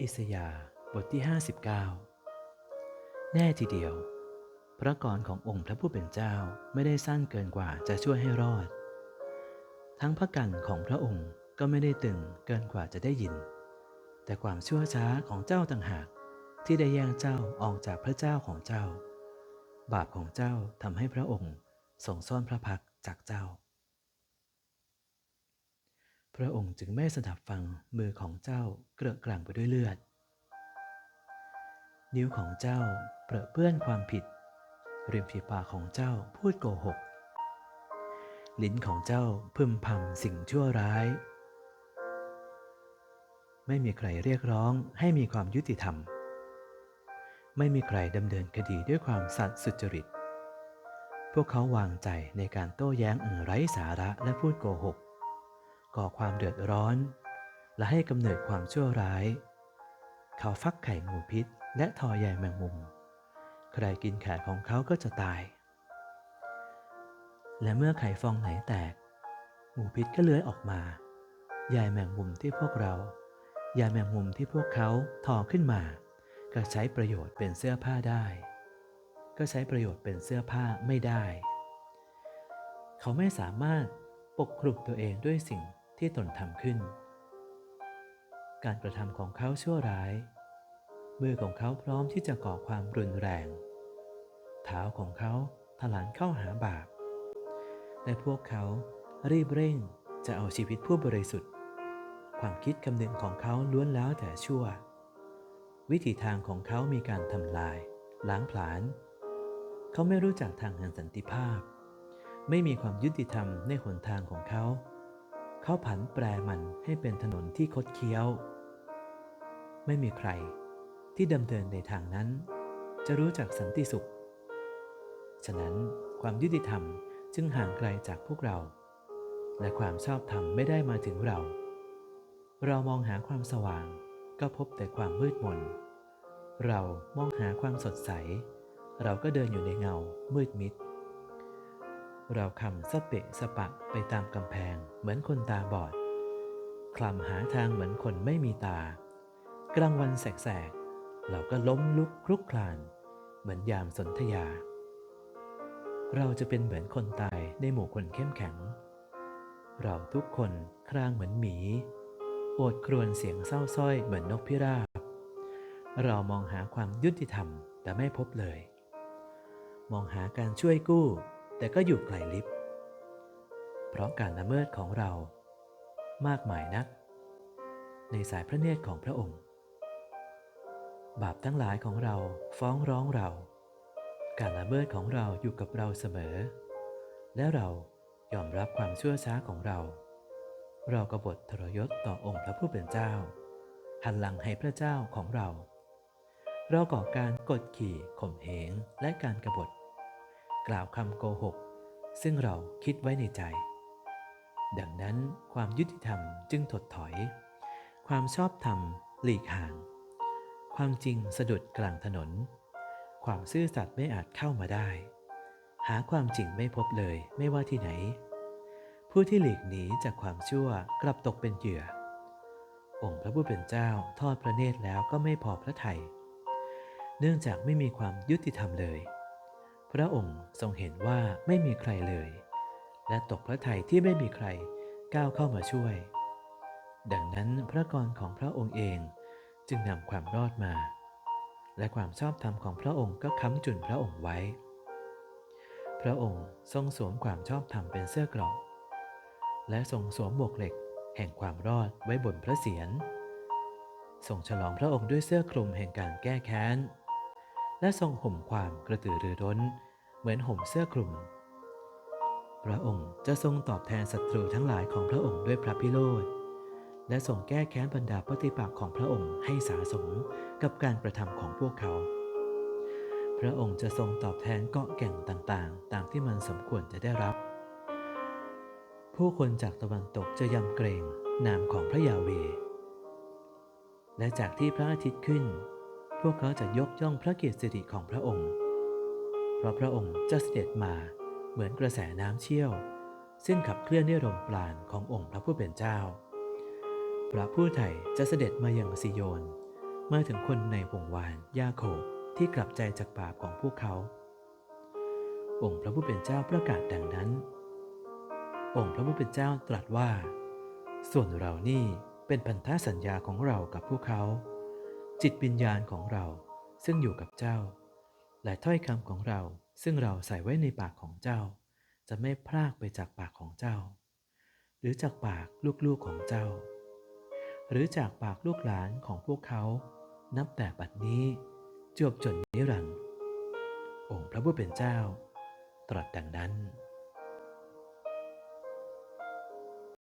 อิสยาบทที่ 59 แน่ทีเดียว พระกรขององค์พระผู้เป็นเจ้าไม่ได้สั้นเกินกว่าจะช่วยให้รอด ทั้งพระกันของพระองค์ก็ไม่ได้ตึงเกินกว่าจะได้ยิน แต่ความชั่วช้าของเจ้าต่างหากที่ได้แย่งเจ้าออกจากพระเจ้าของเจ้า บาปของเจ้าทำให้พระองค์ทรงซ่อนพระพักจากเจ้า ระองค์จึงไม่สดับฟังมือของเจ้าเกลอะกลั่งไปด้วยเลือด นิ้วของเจ้าเปรอะเปื้อนความผิดริมฝีปากของเจ้าพูดโกหก ลิ้นของเจ้าพึมพำสิ่งชั่วร้าย ไม่มีใครเรียกร้องให้มีความยุติธรรม ไม่มีใครดำเนินคดีด้วยความสัตย์สุจริต พวกเขาวางใจในการโต้แย้งอันไร้สาระและพูดโกหก ก่อความเดือดร้อน และให้กำเนิดความชั่วร้าย เขาฟักไข่งูพิษและทอใยแมงมุม ใครกินไข่ของเขาก็จะตาย และเมื่อไข่ฟองไหนแตก งูพิษก็เลื้อยออกมาใยแมงมุมที่พวกเราใยแมงมุมที่พวกเขาทอขึ้นมา ก็ใช้ประโยชน์เป็นเสื้อผ้าได้ ก็ใช้ประโยชน์เป็นเสื้อผ้าไม่ได้ เขาไม่สามารถปกคลุมตัวเองด้วยสิ่ง ที่ตนทำขึ้น การกระทำของเขาชั่วร้าย มือของเขาพร้อมที่จะก่อความรุนแรง เท้าของเขาถลานเข้าหาบาป และพวกเขารีบเร่งจะเอาชีวิตผู้บริสุทธิ์ ความคิดคำนึงของเขาล้วนแล้วแต่ชั่ว วิถีทางของเขามีการทำลาย ล้างผลาญ เขาไม่รู้จักทางแห่งสันติภาพ ไม่มีความยุติธรรมในหนทางของเขา เขาผันแปรมันให้เป็นถนนที่คดเคี้ยว ไม่มีใครที่ดำเนินในทางนั้น จะรู้จักสันติสุข ฉะนั้นความยุติธรรมจึงห่างไกลจากพวกเรา และความชอบธรรมไม่ได้มาถึงเรา เรามองหาความสว่างก็พบแต่ความมืดมน เรามองหาความสดใส เราก็เดินอยู่ในเงามืดมิด เราคำสเปะสปะไปตามกำแพงเหมือนคนตาบอด คลำหาทางเหมือนคนไม่มีตา กลางวันแสกๆ เราก็ล้มลุกคลุกคลาน เหมือนยามสนธยา เราจะเป็นเหมือนคนตายในหมู่คนเข้มแข็ง เราทุกคนครางเหมือนหมี โอดครวญเสียงเศร้าสร้อยเหมือนนกพิราบ เรามองหาความยุติธรรมแต่ไม่พบเลย มองหาการช่วยกู้ แต่ก็อยู่ไกลลิบ เพราะการละเมิดของเรา มากมายนัก ในสายพระเนตรของพระองค์ บาปทั้งหลายของเราฟ้องร้องเรา การละเมิดของเราอยู่กับเราเสมอ และเรายอมรับความชั่วช้าของเรา เรากบฏทรยศต่อองค์พระผู้เป็นเจ้า หันหลังให้พระเจ้าของเรา เราก่อการกดขี่ข่มเหงและการกรบฏ กล่าวคำโกหก ซึ่งเราคิดไว้ในใจ ดังนั้นความยุติธรรมจึงถดถอย ความชอบธรรมหลีกห่าง ความจริงสะดุดกลางถนน ความซื่อสัตย์ไม่อาจเข้ามาได้ หาความจริงไม่พบเลยไม่ว่าที่ไหน ผู้ที่หลีกหนีจากความชั่วกลับตกเป็นเหยื่อ องค์พระผู้เป็นเจ้าทอดพระเนตรแล้วก็ไม่พอพระทยัยเนื่องจากไม่มีความยุติธรรมเลย พระองค์ทรงเห็นว่าไม่มีใครเลย และตกพระทัยที่ไม่มีใครก้าวเข้ามาช่วย ดังนั้นพระกรของพระองค์เองจึงนำความรอดมา และความชอบธรรมของพระองค์ก็ค้ำจุนพระองค์ไว้ พระองค์ทรงสวมความชอบธรรมเป็นเสื้อกรอกและทรงสวมหมวกเหล็กแห่งความรอดไว้บนพระเศียรทรงฉลองพระองค์ด้วยเสื้อคลุมแห่งการแก้แค้น และทรงห่มความกระตือรือร้น เหมือนห่มเสื้อคลุม พระองค์จะทรงตอบแทนศัตรูทั้งหลายของพระองค์ด้วยพระพิโรธและทรงแก้แค้นบรรดาปฏิปักษ์ของพระองค์ให้สาสมกับการกระทำของพวกเขา พระองค์จะทรงตอบแทนเกาะแก่งต่างๆ ตามที่มันสมควรจะได้รับ ผู้คนจากตะวันตกจะยำเกรงนามของพระยาเว และจากที่พระอาทิตย์ขึ้น พวกเขาจะยกย่องพระเกียรติสิริของพระองค์ เพราะพระองค์จะเสด็จมาเหมือนกระแสน้ำเชี่ยว ซึ่งขับเคลื่อนด้วยลมปราณขององค์พระผู้เป็นเจ้า พระผู้ไถ่จะเสด็จมาอย่างซิโยนเมื่อถึงคนในวงวานยาโคบที่กลับใจจากบาปของพวกเขา องค์พระผู้เป็นเจ้าประกาศดังนั้น องค์พระผู้เป็นเจ้าตรัสว่า ส่วนเรานี่เป็นพันธสัญญาของเรากับพวกเขา จิตวิญญาณของเราซึ่งอยู่กับเจ้า และถ้อยคำของเราซึ่งเราใส่ไว้ในปากของเจ้า จะไม่พรากไปจากปากของเจ้า หรือจากปากลูกๆของเจ้า หรือจากปากลูกหลานของพวกเขา นับแต่บัดนี้จวบจนนิรันดร์องค์พระผู้เป็นเจ้า ตรัสดังนั้น